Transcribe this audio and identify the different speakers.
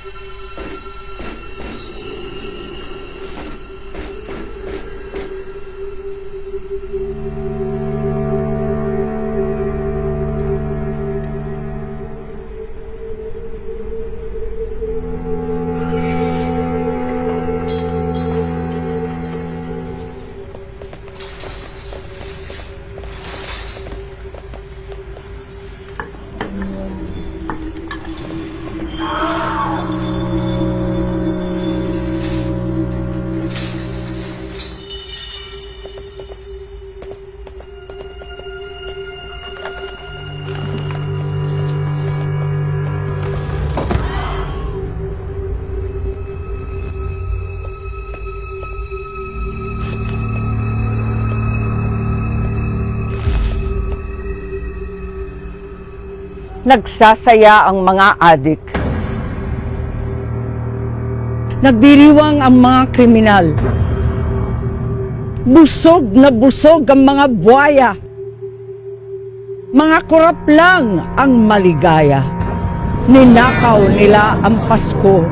Speaker 1: Thank you. Nagsasaya ang mga adik. Nagdiriwang ang mga kriminal. Busog na busog ang mga buwaya. Mga kurap lang ang maligaya. Ninakaw nila ang Pasko